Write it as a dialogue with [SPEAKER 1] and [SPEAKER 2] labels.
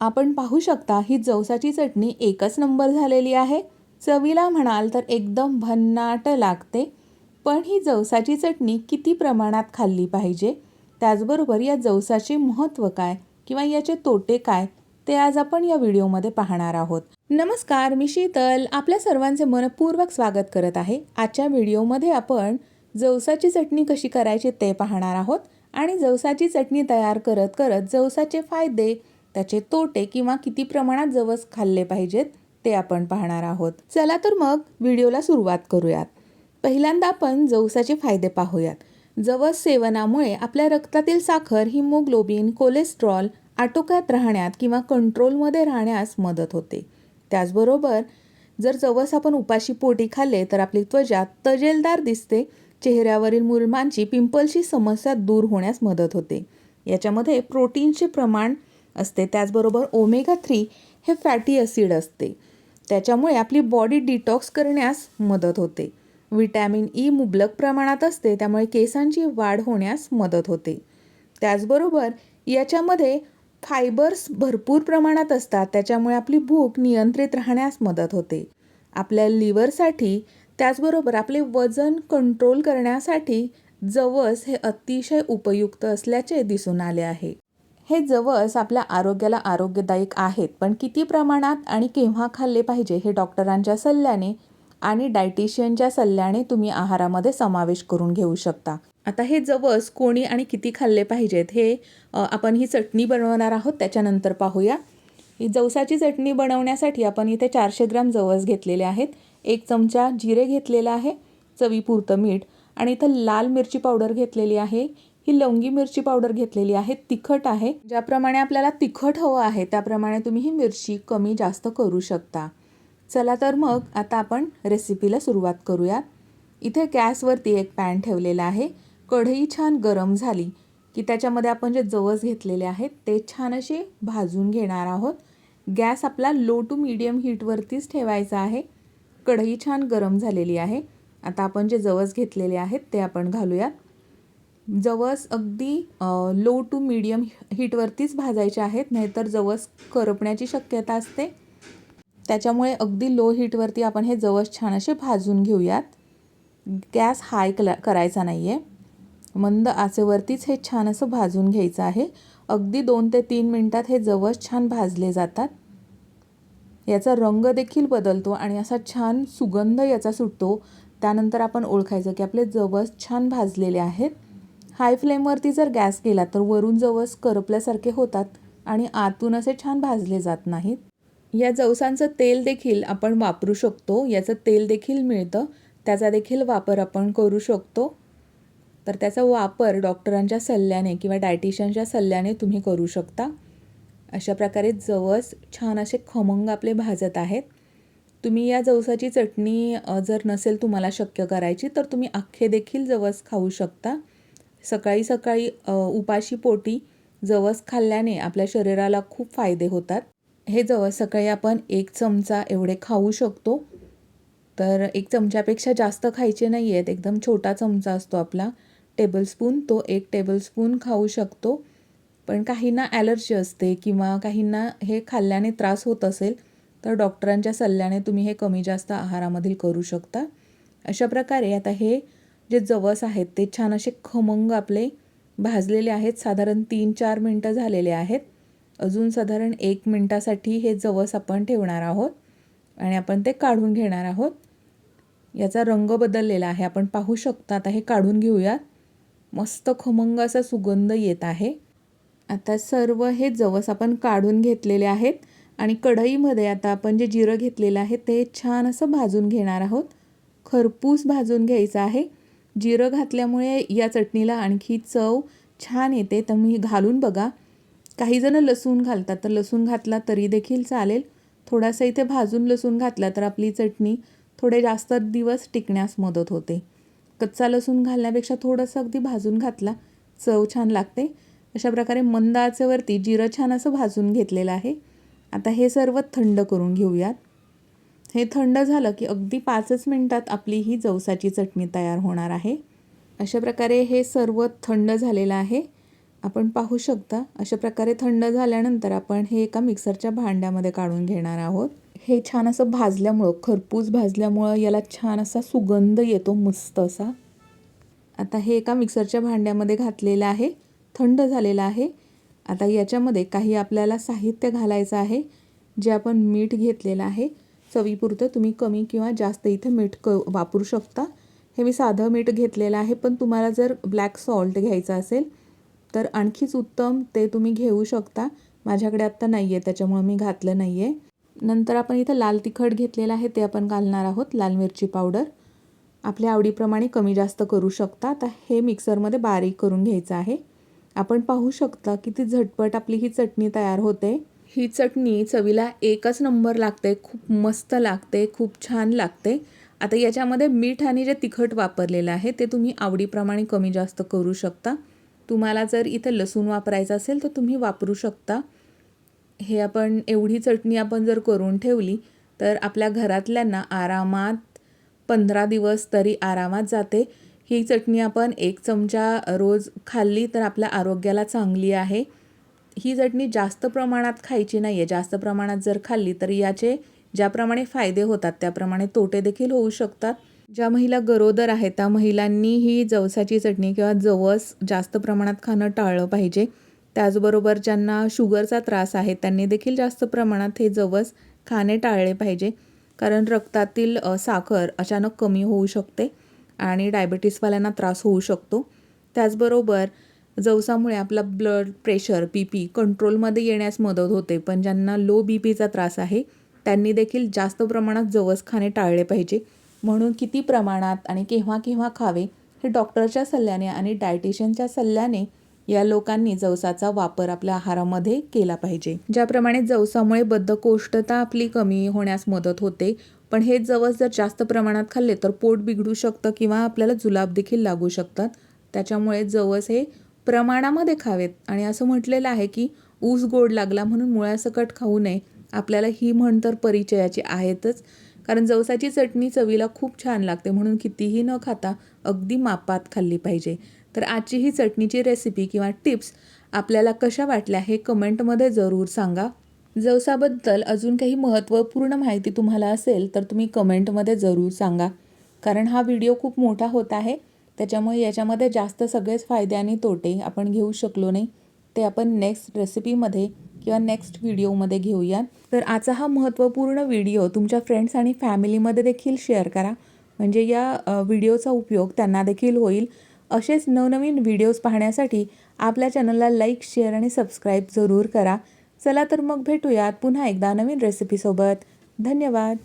[SPEAKER 1] आपण पाहू शकता ही जवसाची चटणी एकच नंबर झालेली आहे. चवीला म्हणाल तर एकदम भन्नाट लागते. पण ही जवसाची चटणी किती प्रमाणात खाल्ली पाहिजे? त्याचबरोबर या जवसाचे महत्त्व काय किंवा याचे तोटे काय ते आज आपण या व्हिडिओमध्ये पाहणार आहोत. नमस्कार मी शीतल. आपल्या सर्वांचे मनपूर्वक स्वागत करत आहे. आजच्या व्हिडिओमध्ये आपण जवसाची चटणी कशी करायची ते पाहणार आहोत आणि जवसाची चटणी तयार करत करत जवसाचे फायदे त्याचे तोटे किंवा किती प्रमाणात जवस खाल्ले पाहिजेत ते आपण पाहणार आहोत. चला तर मग व्हिडिओला सुरुवात करूयात. पहिल्यांदा आपण जवसाचे फायदे पाहूयात. जवस सेवनामुळे आपल्या रक्तातील साखर हिमोग्लोबिन कोलेस्ट्रॉल आटोक्यात राहण्यात किंवा कंट्रोलमध्ये राहण्यास मदत होते. त्याचबरोबर जर जवस आपण उपाशी पोटी खाल्ले तर आपली त्वचा तजेलदार दिसते चेहऱ्यावरील मुलमांची पिंपलची समस्या दूर होण्यास मदत होते. याच्यामध्ये प्रोटीनचे प्रमाण असते. त्याचबरोबर ओमेगा थ्री हे फॅटी ॲसिड असते. त्याच्यामुळे आपली बॉडी डिटॉक्स करण्यास मदत होते. विटॅमिन ई e मुबलक प्रमाणात असते त्यामुळे केसांची वाढ होण्यास मदत होते. त्याचबरोबर याच्यामध्ये फायबर्स भरपूर प्रमाणात असतात त्याच्यामुळे आपली भूक नियंत्रित राहण्यास मदत होते. आपल्या लिव्हरसाठी त्याचबरोबर आपले वजन कंट्रोल करण्यासाठी जवस हे अतिशय उपयुक्त असल्याचे दिसून आले आहे. हे जवस आपल्या आरोग्याला आरोग्यदायक आहेत. पण किती प्रमाणात आणि केव्हा खाल्ले पाहिजे हे डॉक्टरांच्या सल्ल्याने आणि डायटिशियनच्या सल्ल्याने तुम्ही आहारामध्ये समावेश करून घेऊ शकता. आता हे जवस कोणी आणि किती खाल्ले पाहिजेत हे आपण ही चटणी बनवणार आहोत त्याच्यानंतर पाहूया. ही जवसाची चटणी बनवण्यासाठी आपण इथे चारशे ग्राम जवस घेतलेले आहेत. एक चमचा जिरे घेतलेला आहे चवीपुरतं मीठ आणि इथं लाल मिरची पावडर घेतलेली आहे. ही लवंगी मिरची पावडर घेतलेली आहे. तिखट आहे. ज्याप्रमाणे आपल्याला तिखट हवं आहे त्याप्रमाणे तुम्ही ही मिरची कमी जास्त करू शकता. चला तर मग आता आपण रेसिपीला सुरुवात करूया इथे गॅसवरती एक पॅन ठेवलेला आहे. कढई छान गरम झाली की त्याच्यामध्ये आपण जे जवस घेतलेले आहेत ते छान असे भाजून घेणार आहोत. गॅस आपला लो टू मीडियम हीटवरतीच ठेवायचा आहे. कढई छान गरम झालेली आहे. आता आपण जे जवस घेतलेले आहेत ते आपण घालूयात. जवस अगदी लो टू मीडियम हीटवरतीच भाजायचे आहेत नाहीतर जवस करपण्याची शक्यता असते. त्याच्यामुळे अगदी लो हीटवरती आपण हे जवस छान असे भाजून घेऊयात. गॅस हाय कला करायचा नाही आहे मंद आचेवरतीच हे छान असं भाजून घ्यायचं आहे. अगदी दोन ते तीन मिनटात हे जवस छान भाजले जातात. याचा रंग देखील बदलतो आणि असा छान सुगंध याचा सुटतो. त्यानंतर आपण ओळखायचं की आपले जवस छान भाजलेले आहेत. हाय फ्लेमवरती जर गॅस केला तर वरून जवस करपल्यासारखे होतात आणि आतून असे छान भाजले जात नाहीत. या जवसांचं तेल देखील आपण वापरू शकतो. याचं तेल देखील मिळतं. त्याचा देखील वापर आपण करू शकतो. तर त्याचा वापर डॉक्टरांच्या सल्ल्याने किंवा डायटिशियनच्या सल्ल्याने तुम्ही करू शकता. अशा प्रकारे जवस छान असे खमंग आपले भाजत आहेत. तुम्ही या जवसाची चटणी जर नसेल तुम्हाला शक्य करायची तर तुम्ही अख्खे देखील जवस खाऊ शकता. सकाळी सकाळी उपाशी पोटी जवस खाल्ल्याने आपल्या शरीराला खूप फायदे होतात. हे जवस सकाळी आपण एक चमचा एवढे खाऊ शकतो. तर एक चमच्यापेक्षा जास्त खायचे नाही आहेत एकदम छोटा चमचा असतो आपला. टेबलस्पून तो एक टेबलस्पून खाऊ शकतो. पण काहींना ॲलर्जी असते किंवा काहींना हे खाल्ल्याने त्रास होत असेल तर डॉक्टरांच्या सल्ल्याने तुम्ही हे कमी जास्त आहारामधील करू शकता. अशा प्रकारे आता हे जे जवस आहेत ते छान असे खमंग आपले भाजलेले आहेत. साधारण तीन चार मिनटं झालेले आहेत. अजून साधारण एक मिनटासाठी हे जवस आपण ठेवणार आहोत आणि आपण ते काढून घेणार आहोत. याचा रंग बदललेला आहे. आपण पाहू शकता आता हे काढून घेऊयात. मस्त खमंग असा सुगंध येत आहे. आता सर्व हे जवस आपण काढून घेतलेले आहेत आणि कढईमध्ये आता आपण जे जिरं घेतलेलं आहे ते छान असं भाजून घेणार आहोत. खरपूस भाजून घ्यायचं आहे. जिरं घातल्यामुळे या चटणीला आणखी चव छान येते. तुम्ही घालून बघा. काहीजणं लसूण घालतात. तर लसूण घातला तरी देखील चालेल. थोडासा इथे भाजून लसूण घातला तर आपली चटणी थोडे जास्त दिवस टिकण्यास मदत होते. कच्चा लसूण घालण्यापेक्षा थोडंसं अगदी भाजून घातला चव छान लागते. अशा प्रकारे मंद आचेवरती जिरं छान असं भाजून घेतलेलं आहे. आता हे सर्व थंड करून घेऊयात. हे थंड झालं की अगदी पाचच मिनटात आपली ही जवसाची चटणी तयार होणार आहे. अशा प्रकारे हे सर्व थंड झालेलं आहे. आपण पाहू शकता अशा प्रकारे थंड झाल्यानंतर आपण हे एका मिक्सरच्या भांड्यामध्ये काढून घेणार आहोत. हे छान असं भाजल्यामुळं खरपूस भाजल्यामुळं याला छान असा सुगंध येतो मस्त असा. आता हे एका मिक्सरच्या भांड्यामध्ये घातलेलं आहे थंड झालेलं आहे. आता याच्यामध्ये काही आपल्याला साहित्य घालायचं आहे जे आपण मीठ घेतलेलं आहे. चवीपुरतं तुम्ही कमी किंवा जास्त इथे मीठ क वापरू शकता. हे मी साधं मीठ घेतलेलं आहे पण तुम्हाला जर ब्लॅक सॉल्ट घ्यायचं असेल तर आणखीच उत्तम ते तुम्ही घेऊ शकता. माझ्याकडे आत्ता नाही आहे त्याच्यामुळं मी घातलं नाही आहे नंतर आपण इथं लाल तिखट घेतलेलं आहे ते आपण घालणार आहोत लाल मिरची पावडर. आपल्या आवडीप्रमाणे कमी जास्त करू शकता. आता हे मिक्सरमध्ये बारीक करून घ्यायचं आहे. आपण पाहू शकता किती झटपट आपली ही चटणी तयार होते. ही चटणी चवीला एकच नंबर लागते खूप मस्त लागते खूप छान लागते. आता याच्यामध्ये मीठ आणि जे तिखट वापरलेलं आहे ते तुम्ही आवडीप्रमाणे कमी जास्त करू शकता. तुम्हाला जर इथं लसूण वापरायचं असेल तर तुम्ही वापरू शकता. हे आपण एवढी चटणी आपण जर करून ठेवली तर आपल्या घरातल्यांना आरामात पंधरा दिवस तरी आरामात जाते. ही चटणी आपण एक चमचा रोज खाल्ली तर आपल्या आरोग्याला चांगली आहे. ही चटणी जास्त प्रमाणात खायची नाही आहे जास्त प्रमाणात जर खाल्ली तर याचे ज्याप्रमाणे फायदे होतात त्याप्रमाणे तोटे देखील होऊ शकतात. ज्या महिला गरोदर आहेत त्या महिलांनी ही जवसाची चटणी किंवा जवस जास्त प्रमाणात खाणं टाळलं पाहिजे. त्याचबरोबर ज्यांना शुगरचा त्रास आहे त्यांनी देखील जास्त प्रमाणात हे जवस खाणे टाळले पाहिजे. कारण रक्तातील साखर अचानक कमी होऊ शकते आणि डायबिटीसवाल्यांना त्रास होऊ शकतो. त्याचबरोबर जवसामुळे आपला ब्लड प्रेशर बी पी कंट्रोलमध्ये येण्यास मदत होते. पण ज्यांना लो बी पीचा त्रास आहे त्यांनी देखील जास्त प्रमाणात जवस खाणे टाळले पाहिजे. म्हणून किती प्रमाणात आणि केव्हा केव्हा खावे हे डॉक्टरच्या सल्ल्याने आणि डायटिशियनच्या सल्ल्याने या लोकांनी जवसाचा वापर आपल्या आहारामध्ये केला पाहिजे. ज्याप्रमाणे जवसामुळे बद्धकोष्ठता आपली कमी होण्यास मदत होते पण हे जवस जर जास्त प्रमाणात खाल्ले तर पोट बिघडू शकतं किंवा आपल्याला जुलाब देखील लागू शकतात. त्याच्यामुळे जवस हे प्रमाणामध्ये खावेत. आणि असं म्हटलेलं आहे की ऊस गोड लागला म्हणून मुळ्यासकट खाऊ नये. आपल्याला ही म्हण तर परिचयाची आहेतच. कारण जवसाची चटणी चवीला खूप छान लागते म्हणून कितीही न खाता अगदी मापात खाल्ली पाहिजे. तर आजची ही चटणीची रेसिपी किंवा टिप्स आपल्याला कशा वाटल्या हे कमेंटमध्ये जरूर सांगा. जवसाबद्दल अजून काही महत्त्वपूर्ण माहिती तुम्हाला असेल तर तुम्ही कमेंटमध्ये जरूर सांगा. कारण हा व्हिडिओ खूप मोठा होत आहे. त्याच्यामुळे याच्यामध्ये जास्त सगळेच फायदे आणि तोटे आपण घेऊ शकलो नाही. ते आपण नेक्स्ट रेसिपीमध्ये किंवा नेक्स्ट व्हिडिओमध्ये घेऊया तर आजचा हा महत्त्वपूर्ण व्हिडिओ तुमच्या फ्रेंड्स आणि फॅमिलीमध्ये देखील शेअर करा. म्हणजे या व्हिडिओचा उपयोग त्यांना देखील होईल. असेच नवनवीन व्हिडिओज पाहण्यासाठी आपल्या चॅनलला लाईक शेअर आणि सबस्क्राईब जरूर करा. चला तर मग भेटूयात पुन्हा एकदा नवीन रेसिपीसोबत धन्यवाद.